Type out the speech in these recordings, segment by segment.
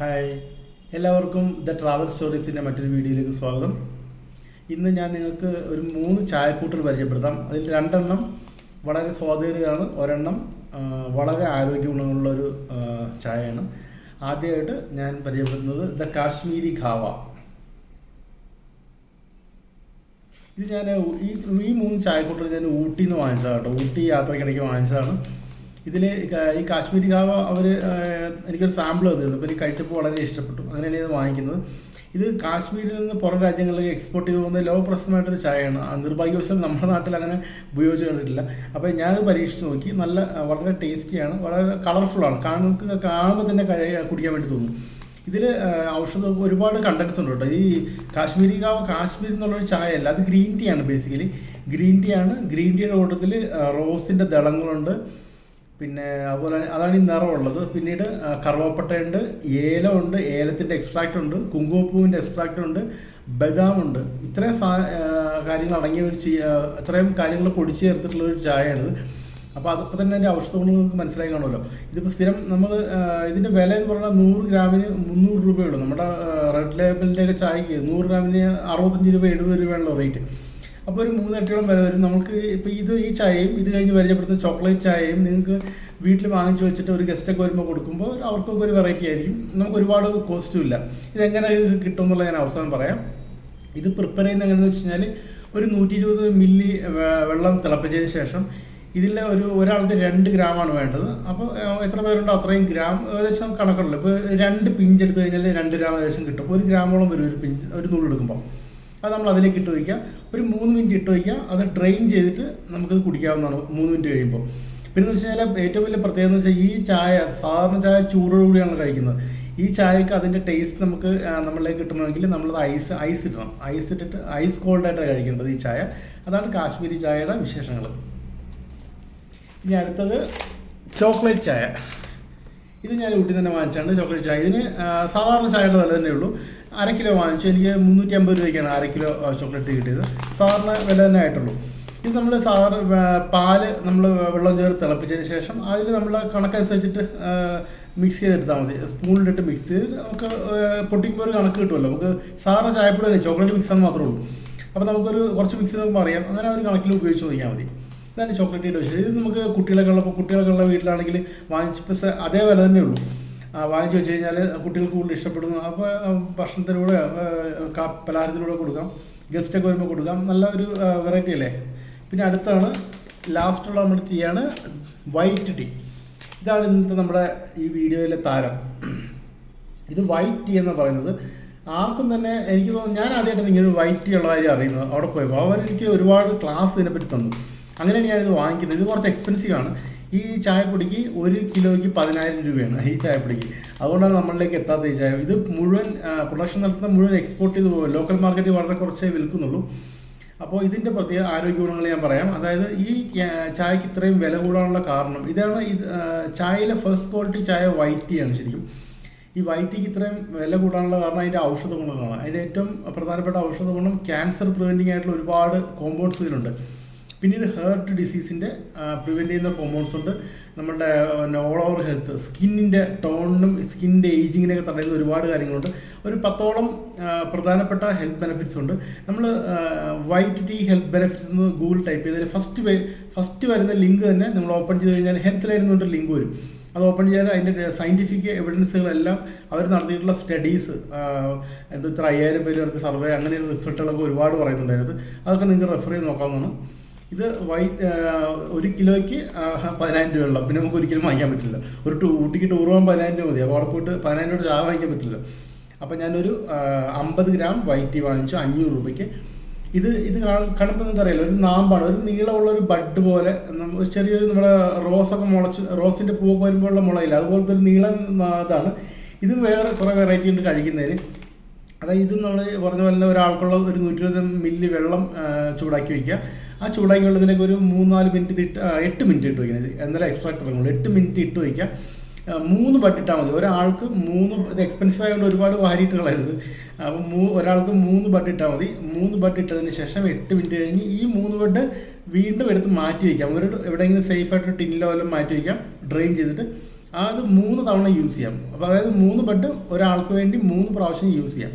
Hi എല്ലാവർക്കും the travel സ്റ്റോറീസിന്റെ മറ്റൊരു വീഡിയോയിലേക്ക് സ്വാഗതം. ഇന്ന് ഞാൻ നിങ്ങൾക്ക് ഒരു മൂന്ന് ചായക്കൂട്ടുകൾ പരിചയപ്പെടുത്താം. അതിൽ രണ്ടെണ്ണം വളരെ സ്വാധീനമാണ് ഒരെണ്ണം വളരെ ആരോഗ്യ ഗുണങ്ങളുള്ള ഒരു ചായയാണ്. ആദ്യമായിട്ട് ഞാൻ പരിചയപ്പെടുന്നത് ദ കാശ്മീരി ഖാവ ഇത് ഞാൻ ഈ ഈ മൂന്ന് ചായക്കൂട്ടുകൾ ഞാൻ ഊട്ടിയിൽ നിന്ന് വാങ്ങിച്ചതാണ് കേട്ടോ. ഊട്ടി യാത്രക്കിടയ്ക്ക് വാങ്ങിച്ചതാണ്. ഇതിൽ ഈ കാശ്മീരി കാവ അവർ എനിക്കൊരു സാമ്പിൾ തന്നിരുന്നു. അപ്പോൾ എനിക്ക് കഴിച്ചപ്പോൾ വളരെ ഇഷ്ടപ്പെട്ടു. അങ്ങനെയാണ് ഇത് വാങ്ങിക്കുന്നത്. ഇത് കാശ്മീരിൽ നിന്ന് പുറം രാജ്യങ്ങളിലേക്ക് എക്സ്പോർട്ട് ചെയ്ത് പോകുന്ന ലോകപ്രസിദ്ധമായിട്ടൊരു ചായയാണ്. നിർഭാഗ്യവശാൽ നമ്മുടെ നാട്ടിൽ അങ്ങനെ ഉപയോഗിച്ച് കണ്ടിട്ടില്ല. അപ്പോൾ ഞാനത് പരീക്ഷിച്ച് നോക്കി. നല്ല വളരെ ടേസ്റ്റിയാണ്. വളരെ കളർഫുള്ളാണ് കാണുന്ന കാണുമ്പോൾ തന്നെ കുടിക്കാൻ വേണ്ടി തോന്നും. ഇതിൽ ഔഷധ ഒരുപാട് കണ്ടൻസ് ഉണ്ട് കേട്ടോ. ഈ കാശ്മീരി കാവ് കാശ്മീർ എന്നുള്ളൊരു ചായ അല്ല അത് ഗ്രീൻ ടീ ആണ് ബേസിക്കലി ഗ്രീൻ ടീ ആണ്. ഗ്രീൻ ടീയുടെ കൂട്ടത്തിൽ റോസിന്റെ ദളങ്ങളുണ്ട്. പിന്നെ അതുപോലെ തന്നെ അതാണ് ഈ നിറമുള്ളത്. പിന്നീട് കറുവപ്പട്ടയുണ്ട് ഉണ്ട് ഏലത്തിന്റെ എക്സ്ട്രാക്റ്റ് ഉണ്ട് കുങ്കുമപ്പൂവിന്റെ എക്സ്ട്രാക്റ്റ് ഉണ്ട് ബദാമുണ്ട്. ഇത്രയും സാ കാര്യങ്ങൾ അടങ്ങിയ ഒരു ഇത്രയും കാര്യങ്ങൾ പൊടിച്ചു ചേർത്തിട്ടുള്ള ഒരു ചായയാണിത്. അപ്പോൾ അതിപ്പോൾ തന്നെ അതിന്റെ ഔഷധ ഗുണം നിങ്ങൾക്ക് മനസ്സിലായി കാണുമല്ലോ. ഇതിപ്പോൾ സ്ഥിരം നമ്മൾ ഇതിന്റെ വില എന്ന് പറഞ്ഞാൽ നൂറ് ഗ്രാമിന് മുന്നൂറ് രൂപയുള്ളൂ നമ്മുടെ റെഡ് ലേബലിന്റെ ഒക്കെ ചായക്ക് നൂറ് ഗ്രാമിന് അറുപത്തഞ്ച് രൂപ എഴുപത് രൂപയുള്ള റേറ്റ് അപ്പോൾ ഒരു മൂന്നെട്ടോളം വില വരും. നമുക്ക് ഇപ്പോൾ ഇത് ഈ ചായയും ഇത് കഴിഞ്ഞ് പരിചയപ്പെടുത്തുന്ന ചോക്ലേറ്റ് ചായയും നിങ്ങൾക്ക് വീട്ടിൽ വാങ്ങിച്ചു വെച്ചിട്ട് ഒരു ഗസ്റ്റൊക്കെ വരുമ്പോൾ കൊടുക്കുമ്പോൾ അവർക്കൊക്കെ ഒരു വെറൈറ്റി ആയിരിക്കും. നമുക്ക് ഒരുപാട് കോസ്റ്റും ഇല്ല. ഇതെങ്ങനെ കിട്ടും എന്നുള്ളത് ഞാൻ അവസാനം പറയാം. ഇത് പ്രിപ്പയർ ചെയ്യുന്ന എങ്ങനെയാണെന്ന് വെച്ച് കഴിഞ്ഞാൽ ഒരു നൂറ്റി ഇരുപത് മില്ലി വെള്ളം തിളപ്പിച്ചതിന് ശേഷം ഇതിൽ ഒരു ഒരാൾക്ക് രണ്ട് ഗ്രാമാണ് വേണ്ടത്. അപ്പോൾ എത്ര പേരുണ്ടോ അത്രയും ഗ്രാം ഏകദേശം കണക്കുള്ളൂ ഇപ്പോൾ രണ്ട് പിഞ്ച് എടുത്തു കഴിഞ്ഞാൽ രണ്ട് ഗ്രാം ഏകദേശം കിട്ടും. ഒരു ഗ്രാമോളം വരും ഒരു പിഞ്ച് ഒരു നൂലെടുക്കുമ്പോൾ അത് നമ്മൾ അതിലേക്ക് ഇട്ട് വയ്ക്കുക. ഒരു മൂന്ന് മിനിറ്റ് ഇട്ട് വയ്ക്കുക. അത് ഡ്രെയിൻ ചെയ്തിട്ട് നമുക്കത് കുടിക്കാവുന്നതാണ്. മൂന്ന് മിനിറ്റ് കഴിയുമ്പോൾ. പിന്നെ വെച്ച് കഴിഞ്ഞാൽ ഏറ്റവും വലിയ പ്രത്യേകത എന്ന് വെച്ചാൽ ഈ ചായ സാധാരണ ചായ ചൂടോടുകൂടിയാണ് കഴിക്കുന്നത്. ഈ ചായക്ക് അതിന്റെ ടേസ്റ്റ് നമുക്ക് നമ്മളിലേക്ക് കിട്ടണമെങ്കിൽ നമ്മളത് ഐസ് ഐസ് ഇടണം. ഐസ് ഇട്ടിട്ട് ഐസ് കോൾഡായിട്ടാണ് കഴിക്കേണ്ടത് ഈ ചായ. അതാണ് കാശ്മീരി ചായയുടെ വിശേഷങ്ങൾ ഇനി അടുത്തത് ചോക്ലേറ്റ് ചായ. ഇത് ഞാൻ ഊട്ടി തന്നെ വാങ്ങിച്ചാണ്. ചോക്ലേറ്റ് ചായ. ഇതിന് സാധാരണ ചായയുടെ വില തന്നെ ഉള്ളൂ അര കിലോ വാങ്ങിച്ചു. എനിക്ക് മുന്നൂറ്റി അമ്പത് രൂപയ്ക്കാണ് അര കിലോ ചോക്ലേറ്റ് കിട്ടിയത്. സാധാരണ വില തന്നെ ആയിട്ടുള്ളൂ. ഇത് നമ്മൾ സാർ പാൽ നമ്മൾ വെള്ളം ചേർത്ത് തിളപ്പിച്ചതിന് ശേഷം അതിൽ നമ്മൾ കണക്കനുസരിച്ചിട്ട് മിക്സ് ചെയ്തെടുത്താൽ മതി. സ്പൂണിലിട്ട് മിക്സ് ചെയ്ത് നമുക്ക് പൊട്ടിക്കുമ്പോൾ ഒരു കണക്ക് കിട്ടുമല്ലോ. നമുക്ക് സാറിന് ചായപ്പൊടി തന്നെ ചോക്ലേറ്റ് മിക്സ് എന്ന് മാത്രമേ ഉള്ളൂ. അപ്പോൾ നമുക്കൊരു കുറച്ച് മിക്സ് ചെയ്ത് അറിയാം അങ്ങനെ ഒരു കണക്കിൽ ഉപയോഗിച്ച് നോക്കിയാൽ മതി. ഇതാണ് ചോക്ലേറ്റ് ഡോഷ്. ഇത് നമുക്ക് കുട്ടികളൊക്കെ ഉള്ളപ്പോൾ കുട്ടികളൊക്കെ ഉള്ള വീട്ടിലാണെങ്കിൽ വാങ്ങിച്ചപ്പോൾ അതേ വില തന്നെ ഉള്ളൂ. വാങ്ങിച്ച് വെച്ച് കഴിഞ്ഞാൽ കുട്ടികൾക്ക് കൂടുതൽ ഇഷ്ടപ്പെടുന്നു. അപ്പോൾ ഭക്ഷണത്തിലൂടെ പലഹാരത്തിലൂടെ കൊടുക്കാം. ഗസ്റ്റൊക്കെ വരുമ്പോൾ കൊടുക്കാം. നല്ല ഒരു വെറൈറ്റി അല്ലേ? പിന്നെ അടുത്താണ് ലാസ്റ്റുള്ള നമ്മൾ ചെയ്യാണ് വൈറ്റ് ടീ ഇതാണ് ഇന്നത്തെ നമ്മുടെ ഈ വീഡിയോയിലെ താരം. ഇത് വൈറ്റ് ടീ എന്ന് പറയുന്നത് ആർക്കും തന്നെ എനിക്ക് തോന്നുന്നു ഞാൻ ആദ്യമായിട്ട് ഇങ്ങനെ വൈറ്റ് ടീ ഉള്ള കാര്യം അറിയുന്നത്. അവിടെ പോയപ്പോൾ അവർ എനിക്ക് ഒരുപാട് ക്ലാസ് ഇതിനെപ്പറ്റി തന്നു. അങ്ങനെയാണ് ഞാനിത് വാങ്ങിക്കുന്നത്. ഇത് കുറച്ച് എക്സ്പെൻസീവ് ആണ്. ഈ ചായപ്പൊടിക്ക് ഒരു കിലോയ്ക്ക് പതിനായിരം രൂപയാണ് ഈ ചായപ്പൊടിക്ക്. അതുകൊണ്ടാണ് നമ്മളിലേക്ക് എത്താത്ത ഈ ചായ. ഇത് മുഴുവൻ പ്രൊഡക്ഷൻ നടത്തുന്ന മുഴുവൻ എക്സ്പോർട്ട് ചെയ്ത് പോകും ലോക്കൽ മാർക്കറ്റിൽ വളരെ കുറച്ചേ വിൽക്കുന്നുള്ളൂ. അപ്പോൾ ഇതിന്റെ പ്രത്യേക ആരോഗ്യ ഗുണങ്ങൾ ഞാൻ പറയാം. അതായത് ഈ ചായക്ക് ഇത്രയും വില കൂടാനുള്ള കാരണം ഇതാണ് ഇത് ചായയിലെ ഫസ്റ്റ് ക്വാളിറ്റി ചായ വൈറ്റ് ടീ ആണ് ശരിക്കും. ഈ വൈറ്റ് ടീക്ക് ഇത്രയും വില കൂടാനുള്ള കാരണം അതിന്റെ ഔഷധ ഗുണങ്ങളാണ്. അതിന്റെ ഏറ്റവും പ്രധാനപ്പെട്ട ഔഷധ ഗുണം ക്യാൻസർ പ്രിവെന്റിംഗ് ആയിട്ടുള്ള ഒരുപാട് കോമ്പൗണ്ട്സ് ഇതിലുണ്ട്. പിന്നീട് ഹേർട്ട് ഡിസീസിന്റെ പ്രിവെന്റ് ചെയ്യുന്ന കോമ്പൗണ്ട്സ് ഉണ്ട്. നമ്മുടെ ഓൾ ഓവർ ഹെൽത്ത് സ്കിന്നിന്റെ ടോണിനും സ്കിന്നിന്റെ ഏജിങ്ങിനെയൊക്കെ തടയുന്ന ഒരുപാട് കാര്യങ്ങളുണ്ട്. ഒരു പത്തോളം പ്രധാനപ്പെട്ട ഹെൽത്ത് ബെനഫിറ്റ്സ് ഉണ്ട്. നമ്മൾ വൈറ്റ് ടീ ഹെൽത്ത് ബെനഫിറ്റ്സ് എന്ന് ഗൂഗിൾ ടൈപ്പ് ചെയ്താൽ ഫസ്റ്റ് ഫസ്റ്റ് വരുന്ന ലിങ്ക് തന്നെ നമ്മൾ ഓപ്പൺ ചെയ്ത് കഴിഞ്ഞാൽ ഹെൽത്ത് ലൈൻ എന്നൊരു ലിങ്ക് വരും. അത് ഓപ്പൺ ചെയ്താൽ അതിന്റെ സയന്റിഫിക് എവിഡൻസുകളെല്ലാം അവർ നടത്തിയിട്ടുള്ള സ്റ്റഡീസ് എന്താ ഇത്ര അയ്യായിരം പേര് നടത്തിയ സർവേ അങ്ങനെയുള്ള റിസൾട്ടുകളൊക്കെ ഒരുപാട് പറയുന്നുണ്ടായിരുന്നു. അതൊക്കെ നിങ്ങൾക്ക് റെഫർ ചെയ്ത് നോക്കാവുന്നതാണ്. ഇത് വൈറ്റ് ഒരു കിലോയ്ക്ക് പതിനായിരം രൂപയുള്ള പിന്നെ നമുക്ക് ഒരിക്കലും വാങ്ങിക്കാൻ പറ്റില്ല. ഒരു ടൂ ഊട്ടിക്ക് ടൂർ പോകാൻ പതിനായിരം രൂപ മതി. അപ്പോൾ അവിടെ പോയിട്ട് പതിനായിരം രൂപ ചായ വാങ്ങിക്കാൻ പറ്റില്ല അപ്പോൾ ഞാനൊരു അമ്പത് ഗ്രാം വൈറ്റ് ടീ വാങ്ങിച്ചു അഞ്ഞൂറ് രൂപയ്ക്ക്. ഇത് ഇത് കാണ- കാണുമ്പോൾ നിങ്ങൾക്ക് അറിയില്ല ഒരു നാമ്പാണ്. ഒരു നീളമുള്ള ഒരു ബഡ് പോലെ ഒരു ചെറിയൊരു നമ്മുടെ റോസൊക്കെ മുളച്ച് റോസിന്റെ പൂവൊക്കെ വരുമ്പോഴുള്ള മുളയില്ല? അതുപോലത്തെ ഒരു നീളം ഇതാണ്. ഇത് വേറെ കുറേ വെറൈറ്റി ഉണ്ട് കഴിക്കുന്നതിന്. അതായത് ഇത് നമ്മൾ പറഞ്ഞ പോലെ ഒരാൾക്കുള്ള ഒരു നൂറ്റി ഇരുപത് മില്ലി വെള്ളം ചൂടാക്കി വയ്ക്കുക. ആ ചൂടാക്കി വെള്ളത്തിലേക്ക് ഒരു മൂന്നാൽ മിനിറ്റ് ഇട്ട് എട്ട് മിനിറ്റ് ഇട്ട് വയ്ക്കുന്നത് എന്തായാലും എക്സ്ട്രാക്ട് ഇറങ്ങുള്ളൂ. എട്ട് മിനിറ്റ് ഇട്ട് വയ്ക്കുക. മൂന്ന് ബട്ട് ഇട്ടാൽ മതി. ഒരാൾക്ക് മൂന്ന് ഇത് എക്സ്പെൻസീവ് ആയതുകൊണ്ട് ഒരുപാട് വാരിയിട്ട് കളയരുത് അപ്പോൾ മൂ ഒരാൾക്ക് മൂന്ന് ബട്ട് ഇട്ടാൽ മതി. മൂന്ന് ബട്ട് ഇട്ടതിന് ശേഷം എട്ട് മിനിറ്റ് കഴിഞ്ഞ് ഈ മൂന്ന് ബട്ട് വീണ്ടും എടുത്ത് മാറ്റി വയ്ക്കാം. ഒരു എവിടെയെങ്കിലും സേഫായിട്ട് ടിന്നിലോ വല്ലതും മാറ്റി വയ്ക്കാം. ഡ്രെയിൻ ചെയ്തിട്ട് അത് മൂന്ന് തവണ യൂസ് ചെയ്യാം. അപ്പോൾ അതായത് മൂന്ന് ബെഡ് ഒരാൾക്ക് വേണ്ടി മൂന്ന് പ്രാവശ്യം യൂസ് ചെയ്യാം.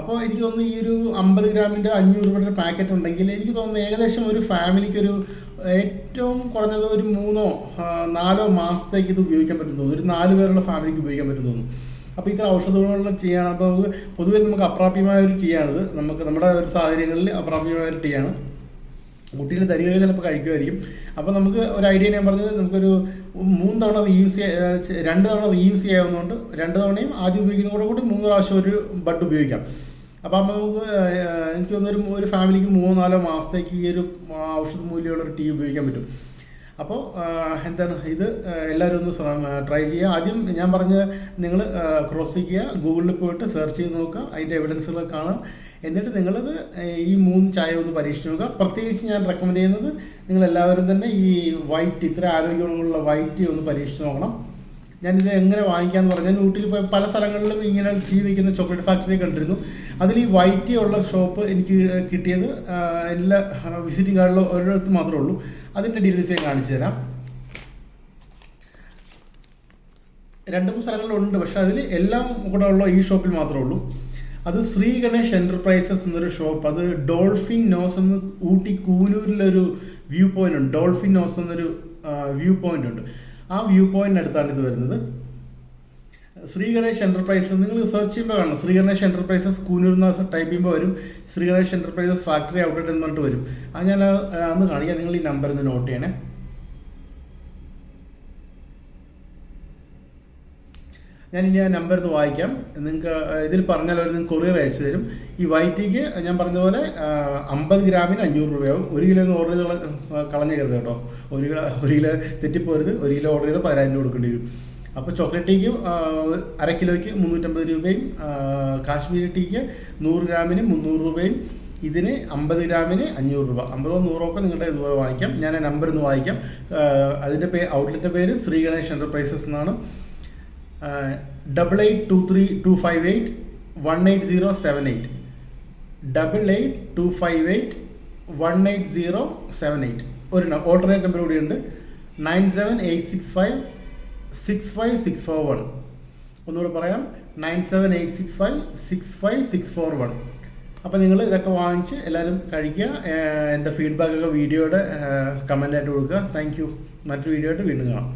അപ്പോൾ എനിക്ക് തോന്നുന്നു ഈ ഒരു അമ്പത് ഗ്രാമിന്റെ അഞ്ഞൂറ് രൂപയുടെ പാക്കറ്റ് ഉണ്ടെങ്കിൽ എനിക്ക് തോന്നുന്നു ഏകദേശം ഒരു ഫാമിലിക്ക് ഒരു ഏറ്റവും കുറഞ്ഞത് ഒരു മൂന്നോ നാലോ മാസത്തേക്ക് ഇത് ഉപയോഗിക്കാൻ പറ്റും തോന്നുന്നു. ഒരു നാല് പേരുള്ള ഫാമിലിക്ക് ഉപയോഗിക്കാൻ പറ്റും തോന്നുന്നു. അപ്പോൾ ഇത്ര ഔഷധ ഗുണമുള്ള ടീയാണ് അപ്പോൾ നമുക്ക് പൊതുവെ നമുക്ക് അപ്രാപ്യമായ ഒരു ടീയാണിത് നമുക്ക് നമ്മുടെ ഒരു സാഹചര്യങ്ങളിൽ അപ്രാപ്യമായ ഒരു ടീയാണ് കുട്ടികൾ തരിക ചിലപ്പോൾ കഴിക്കുമായിരിക്കും അപ്പോൾ നമുക്ക് ഒരു ഐഡിയ ഞാൻ പറഞ്ഞത് നമുക്കൊരു മൂന്ന് തവണ റീയൂസ് രണ്ട് തവണ റീയൂസ് ചെയ്യാവുന്നതുകൊണ്ട് രണ്ട് തവണയും ആദ്യം ഉപയോഗിക്കുന്ന കൂടെ മൂന്ന് പ്രാവശ്യം ഒരു ബഡ് ഉപയോഗിക്കാം. അപ്പോൾ അപ്പോൾ നമുക്ക് എനിക്ക് തോന്നുന്നു ഒരു ഒരു ഫാമിലിക്ക് മൂന്നോ നാലോ മാസത്തേക്ക് ഈ ഒരു ഔഷധ മൂല്യമുള്ള ഒരു ടീ ഉപയോഗിക്കാൻ പറ്റും. അപ്പോൾ എന്താണ്? ഇത് എല്ലാവരും ഒന്ന് ട്രൈ ചെയ്യുക. ആദ്യം ഞാൻ പറഞ്ഞ നിങ്ങൾ ക്രോസ് ചെയ്യുക. ഗൂഗിളിൽ പോയിട്ട് സെർച്ച് ചെയ്ത് നോക്കുക. അതിന്റെ എവിഡൻസുകൾ കാണാം. എന്നിട്ട് നിങ്ങളത് ഈ മൂന്ന് ചായ ഒന്ന് പരീക്ഷിച്ച് നോക്കുക. പ്രത്യേകിച്ച് ഞാൻ റെക്കമെൻഡ് ചെയ്യുന്നത് നിങ്ങൾ എല്ലാവരും തന്നെ ഈ വൈറ്റ് ഇത്ര ആരോഗ്യമുള്ള വൈറ്റ് ഒന്ന് പരീക്ഷിച്ച് നോക്കണം. ഞാനിത് എങ്ങനെ വാങ്ങിക്കാന്ന് പറഞ്ഞാൽ ഊട്ടിയിൽ പോയ പല സ്ഥലങ്ങളിലും ഇങ്ങനെ ടീ വയ്ക്കുന്ന ചോക്ലേറ്റ് ഫാക്ടറി കണ്ടിരുന്നു. അതിൽ ഈ വൈറ്റി ഉള്ള ഷോപ്പ് എനിക്ക് കിട്ടിയത് എല്ലാ വിസിറ്റിംഗ് കാർഡിലും ഒരിടത്ത് മാത്രമേ ഉള്ളൂ. അതിന്റെ ഡീറ്റെയിൽസ് ഞാൻ കാണിച്ചു തരാം. രണ്ട് മൂന്ന് സ്ഥലങ്ങളിലുണ്ട് പക്ഷെ അതിൽ എല്ലാം കൂടെ ഉള്ള ഈ ഷോപ്പിൽ മാത്രമേ ഉള്ളൂ. അത് ശ്രീ ഗണേഷ് എന്റർപ്രൈസസ് എന്നൊരു ഷോപ്പ് അത് ഡോൾഫിൻ നോസ് എന്ന് ഊട്ടി കൂനൂരിലൊരു വ്യൂ പോയിന്റ് ഉണ്ട്. ഡോൾഫിൻ നോസ് എന്നൊരു വ്യൂ പോയിന്റ് ഉണ്ട്. ആ വ്യൂ പോയിന്റിന് അടുത്താണ് ഇത് വരുന്നത്. ശ്രീ ഗണേഷ് എന്റർപ്രൈസസ് നിങ്ങൾ സെർച്ച് ചെയ്യുമ്പോൾ കാണണം ശ്രീ ഗണേഷ് എന്റർപ്രൈസസ് കൂനൂർ എന്ന് ടൈപ്പ് ചെയ്യുമ്പോൾ വരും. Shri Ganesh enterprises factory outlet എന്ന് പറഞ്ഞിട്ട് വരും. അത് ഞാൻ അന്ന് കാണിക്കാം. നിങ്ങൾ ഈ നമ്പർ ഒന്ന് നോട്ട് ചെയ്യണേ. ഞാൻ ഇനി ആ നമ്പർ ഇത് വായിക്കാം. നിങ്ങൾക്ക് ഇതിൽ പറഞ്ഞാൽ അവർ നിങ്ങൾക്ക് കൊറിയർ അയച്ചു തരും. ഈ വൈറ്റിക്ക് ഞാൻ പറഞ്ഞതുപോലെ പോലെ അമ്പത് ഗ്രാമിന് അഞ്ഞൂറ് രൂപയാവും. ഒരു കിലോ ഒന്ന് ഓർഡർ ചെയ്ത് കള- കളഞ്ഞു കരുത് കേട്ടോ. ഒരു കിലോ ഒരു കിലോ തെറ്റിപ്പോരുത്. ഒരു കിലോ ഓർഡർ ചെയ്ത് പതിനായിരം രൂപ കൊടുക്കേണ്ടി വരും. അപ്പോൾ ചോക്ലേറ്റ് ടീക്ക് അര കിലോയ്ക്ക് മുന്നൂറ്റമ്പത് രൂപയും കാശ്മീരി ടീക്ക് നൂറ് ഗ്രാമിന് മുന്നൂറ് രൂപയും. ഇതിന് അമ്പത് ഗ്രാമിന് അഞ്ഞൂറ് രൂപ. അമ്പതോ നൂറോ ഒക്കെ നിങ്ങളുടെ ഇതുപോലെ വാങ്ങിക്കാം. ഞാൻ നമ്പർ ഒന്ന് വായിക്കാം. അതിന്റെ പേ ഔട്ട്ലെറ്റിന്റെ പേര് ശ്രീ ഗണേഷ് എന്റർപ്രൈസസ് എന്നാണ്. Double eight two three two five eight one eight zero seven eight double eight two five eight one eight zero seven eight ഒരു ഓൾട്ടർനേറ്റ് നമ്പർ കൂടിയുണ്ട്. Nine seven eight six five six five six four one ഒന്നുകൂടെ പറയാം. Nine seven eight six five six five six four one അപ്പോൾ നിങ്ങൾ ഇതൊക്കെ വാങ്ങിച്ച് എല്ലാവരും കഴിക്കുക. എന്റെ ഫീഡ്ബാക്കൊക്കെ വീഡിയോയുടെ കമന്റായിട്ട് കൊടുക്കുക. താങ്ക് യു മറ്റൊരു വീഡിയോ ആയിട്ട് വീണ്ടും കാണാം.